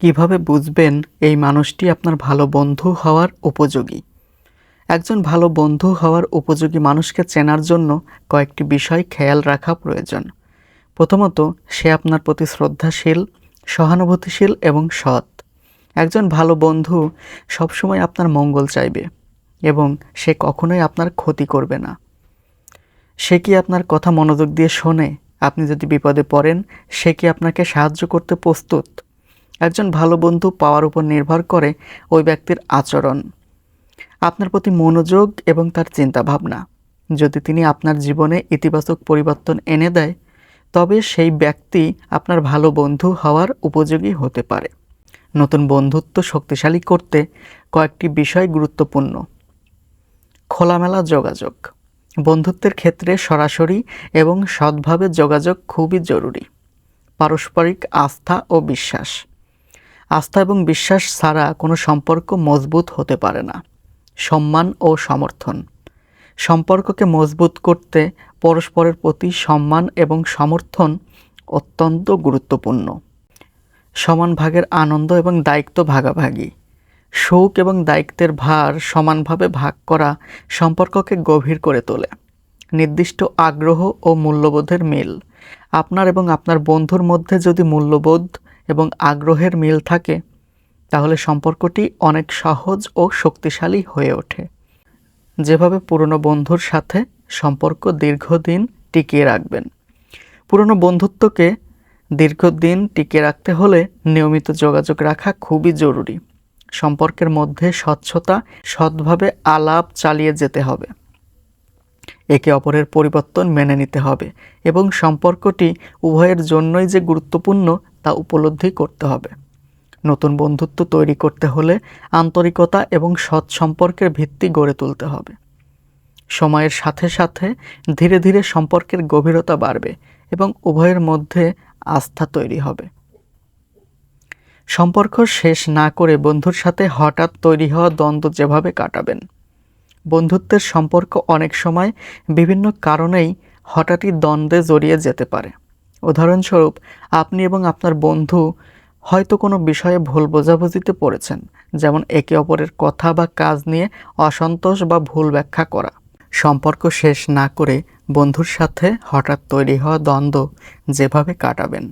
কীভাবে বুঝবেন এই মানুষটি আপনার ভালো বন্ধু হওয়ার উপযোগী? একজন ভালো বন্ধু হওয়ার উপযোগী মানুষকে চেনার জন্য কয়েকটি বিষয় খেয়াল রাখা প্রয়োজন। প্রথমত, সে আপনার প্রতি শ্রদ্ধাশীল, সহানুভূতিশীল এবং সৎ। একজন ভালো বন্ধু সবসময় আপনার মঙ্গল চাইবে এবং সে কখনোই আপনার ক্ষতি করবে না। সে কি আপনার কথা মনোযোগ দিয়ে শোনে? আপনি যদি বিপদে পড়েন, সে কি আপনাকে সাহায্য করতে প্রস্তুত? একজন ভালো বন্ধু পাওয়ার উপর নির্ভর করে ওই ব্যক্তির আচরণ। আপনার প্রতি মনোযোগ এবং তার চিন্তাভাবনা। যদি তিনি আপনার জীবনে ইতিবাচক পরিবর্তন এনে দেয়, তবে সেই ব্যক্তি আপনার ভালো বন্ধু হওয়ার উপযোগী হতে পারে। নতুন বন্ধুত্ব শক্তিশালী করতে কয়েকটি বিষয় গুরুত্বপূর্ণ। খোলামেলা যোগাযোগ। বন্ধুত্বের ক্ষেত্রে সরাসরি এবং সৎভাবে যোগাযোগ খুবই জরুরি। পারস্পরিক আস্থা ও বিশ্বাস। আস্থা এবং বিশ্বাস ছাড়া কোনো সম্পর্ক মজবুত হতে পারে না। সম্মান ও সমর্থন। সম্পর্ককে মজবুত করতে পরস্পরের প্রতি সম্মান এবং সমর্থন অত্যন্ত গুরুত্বপূর্ণ। সমান ভাগের আনন্দ এবং দায়িত্ব ভাগাভাগি। সুখ এবং দায়িত্বের ভার সমানভাবে ভাগ করা সম্পর্ককে গভীর করে তোলে। নির্দিষ্ট আগ্রহ ও মূল্যবোধের মিল। আপনার এবং আপনার বন্ধুর মধ্যে যদি মূল্যবোধ এবং আগ্রহের মিল থাকে, তাহলে সম্পর্কটি অনেক সহজ ও শক্তিশালী হয়ে ওঠে। যেভাবে পুরনো বন্ধুর সাথে সম্পর্ক দীর্ঘদিন টিকিয়ে রাখবেন। পুরনো বন্ধুত্বকে দীর্ঘদিন টিকিয়ে রাখতে হলে নিয়মিত যোগাযোগ রাখা খুবই জরুরি। সম্পর্কের মধ্যে স্বচ্ছতা সৎভাবে আলাপ চালিয়ে যেতে হবে। একে অপরের পরিবর্তন মেনে নিতে হবে এবং সম্পর্কটি উভয়ের জন্যই যে গুরুত্বপূর্ণ তা উপলব্ধি করতে হবে। নতুন বন্ধুত্ব তৈরি করতে হলে আন্তরিকতা এবং সৎ সম্পর্কের ভিত্তি গড়ে তুলতে হবে। সময়ের সাথে সাথে ধীরে ধীরে সম্পর্কের গভীরতা বাড়বে এবং উভয়ের মধ্যে আস্থা তৈরি হবে। সম্পর্ক শেষ না করে বন্ধুর সাথে হঠাৎ তৈরি হওয়া দ্বন্দ্ব যেভাবে কাটাবেন বন্ধুত্বের সম্পর্ক অনেক সময় বিভিন্ন কারণেই হঠাৎই দ্বন্দ্বে জড়িয়ে যেতে পারে। উদাহরণস্বরূপ, আপনি এবং আপনার বন্ধু হয়তো কোনো বিষয়ে ভুল বোঝাবুঝিতে পড়েছেন, যেমন একে অপরের কথা বা কাজ নিয়ে অসন্তোষ বা ভুল ব্যাখ্যা করা। সম্পর্ক শেষ না করে বন্ধুর সাথে হঠাৎ তৈরি হওয়া দ্বন্দ্ব যেভাবে কাটাবেন।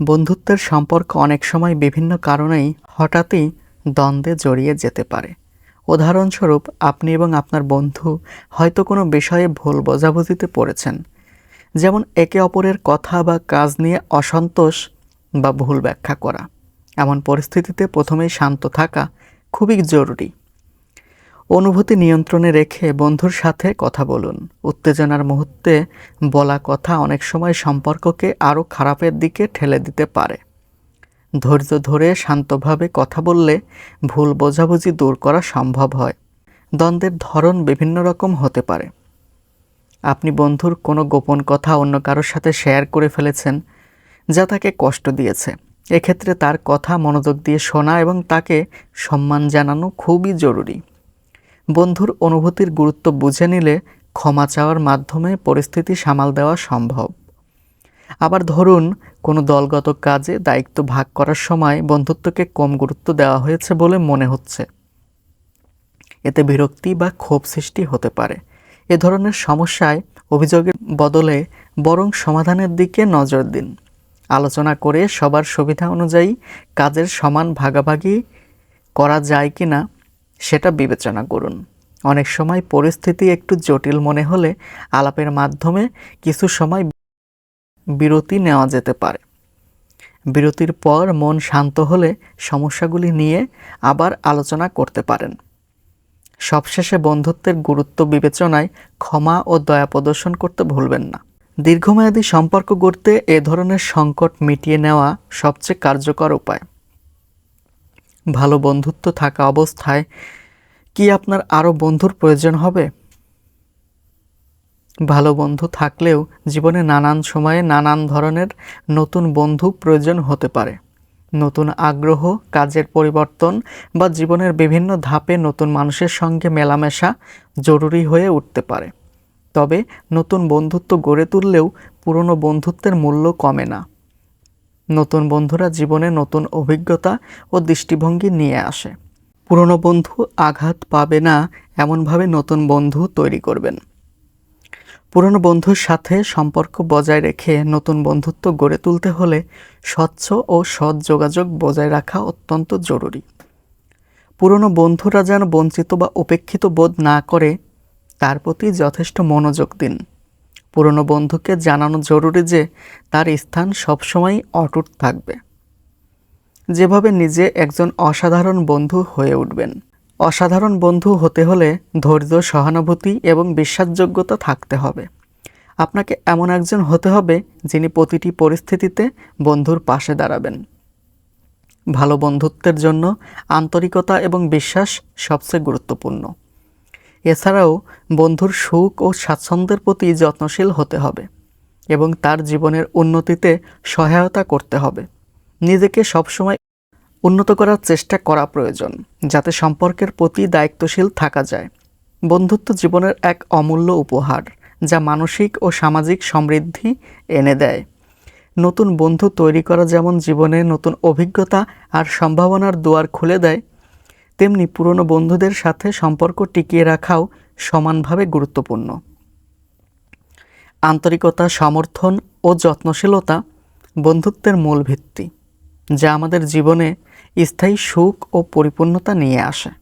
বন্ধুত্বের সম্পর্ক অনেক সময় বিভিন্ন কারণেই হঠাৎই দ্বন্দ্বে জড়িয়ে যেতে পারে। উদাহরণস্বরূপ আপনি এবং আপনার বন্ধু হয়তো কোনো বিষয়ে ভুল বোঝাবুঝিতে পড়েছেন, যেমন একে অপরের কথা বা কাজ নিয়ে অসন্তোষ বা ভুল ব্যাখ্যা করা। এমন পরিস্থিতিতে প্রথমেই শান্ত থাকা খুবই জরুরি। অনুভূতি নিয়ন্ত্রণে রেখে বন্ধুর সাথে কথা বলুন। উত্তেজনার মুহূর্তে বলা কথা অনেক সময় সম্পর্ককে আরও খারাপের দিকে ঠেলে দিতে পারে। ধৈর্য ধরে শান্তভাবে কথা বললে ভুল বোঝাবুঝি দূর করা সম্ভব হয়। দ্বন্দ্বের ধরন বিভিন্ন রকম হতে পারে। আপনি বন্ধুর কোনো গোপন কথা অন্য কারোর সাথে শেয়ার করে ফেলেছেন, যা তাকে কষ্ট দিয়েছে। এক্ষেত্রে তার কথা মনোযোগ দিয়ে শোনা এবং তাকে সম্মান জানানো খুবই জরুরি। বন্ধুর অনুভূতির গুরুত্ব বুঝে নিলে ক্ষমা চাওয়ার মাধ্যমে পরিস্থিতি সামাল দেওয়া সম্ভব। আবার ধরুন, কোনো দলগত কাজে দায়িত্ব ভাগ করার সময় বন্ধুত্বকে কম গুরুত্ব দেওয়া হয়েছে বলে মনে হচ্ছে। এতে বিরক্তি বা ক্ষোভ সৃষ্টি হতে পারে। এ ধরনের সমস্যায় অভিযোগের বদলে বরং সমাধানের দিকে নজর দিন। আলোচনা করে সবার সুবিধা অনুযায়ী কাজের সমান ভাগাভাগি করা যায় কি না সেটা বিবেচনা করুন। অনেক সময় পরিস্থিতি একটু জটিল মনে হলে আলাপের মাধ্যমে কিছু সময় বিরতি নেওয়া যেতে পারে। বিরতির পর মন শান্ত হলে সমস্যাগুলি নিয়ে আবার আলোচনা করতে পারেন। সবশেষে বন্ধুত্বের গুরুত্ব বিবেচনায় ক্ষমা ও দয়া প্রদর্শন করতে ভুলবেন না। দীর্ঘমেয়াদী সম্পর্ক গড়তে এ ধরনের সংকট মিটিয়ে নেওয়া সবচেয়ে কার্যকর উপায়। ভালো বন্ধুত্ব থাকা অবস্থায় কি আপনার আরও বন্ধুর প্রয়োজন হবে? ভালো বন্ধু থাকলেও জীবনে নানান সময়ে নানান ধরনের নতুন বন্ধু প্রয়োজন হতে পারে। নতুন আগ্রহ, কাজের পরিবর্তন বা জীবনের বিভিন্ন ধাপে নতুন মানুষের সঙ্গে মেলামেশা জরুরি হয়ে উঠতে পারে। তবে নতুন বন্ধুত্ব গড়ে তুললেও পুরনো বন্ধুত্বের মূল্য কমে না। নতুন বন্ধুরা জীবনে নতুন অভিজ্ঞতা ও দৃষ্টিভঙ্গি নিয়ে আসে। পুরনো বন্ধু আঘাত পাবে না, এমনভাবে নতুন বন্ধু তৈরি করবেন। পুরনো বন্ধুর সাথে সম্পর্ক বজায় রেখে নতুন বন্ধুত্ব গড়ে তুলতে হলে স্বচ্ছ ও সৎ যোগাযোগ বজায় রাখা অত্যন্ত জরুরি। পুরনো বন্ধুরা যেন বঞ্চিত বা উপেক্ষিত বোধ না করে, তার প্রতি যথেষ্ট মনোযোগ দিন। পুরনো বন্ধুকে জানানো জরুরি যে, তার স্থান সবসময় অটুট থাকবে। যেভাবে নিজে একজন অসাধারণ বন্ধু হয়ে উঠবেন। অসাধারণ বন্ধু হতে হলে ধৈর্য, সহানুভূতি এবং বিশ্বাসযোগ্যতা থাকতে হবে। আপনাকে এমন একজন হতে হবে যিনি প্রতিটি পরিস্থিতিতে বন্ধুর পাশে দাঁড়াবেন। ভালো বন্ধুত্বের জন্য আন্তরিকতা এবং বিশ্বাস সবচেয়ে গুরুত্বপূর্ণ। এছাড়াও বন্ধুর সুখ ও স্বাচ্ছন্দ্যের প্রতি যত্নশীল হতে হবে এবং তার জীবনের উন্নতিতে সহায়তা করতে হবে। নিজেকে সবসময় উন্নত করার চেষ্টা করা প্রয়োজন, যাতে সম্পর্কের প্রতি দায়িত্বশীল থাকা যায়। বন্ধুত্ব জীবনের এক অমূল্য উপহার, যা মানসিক ও সামাজিক সমৃদ্ধি এনে দেয়। নতুন বন্ধু তৈরি করা যেমন জীবনে নতুন অভিজ্ঞতা আর সম্ভাবনার দুয়ার খুলে দেয়, তেমনি পুরনো বন্ধুদের সাথে সম্পর্ক টিকিয়ে রাখাও সমানভাবে গুরুত্বপূর্ণ। আন্তরিকতা, সমর্থন ও যত্নশীলতা বন্ধুত্বের মূল ভিত্তি, যা আমাদের জীবনে স্থায়ী সুখ ও পরিপূর্ণতা নিয়ে আসে।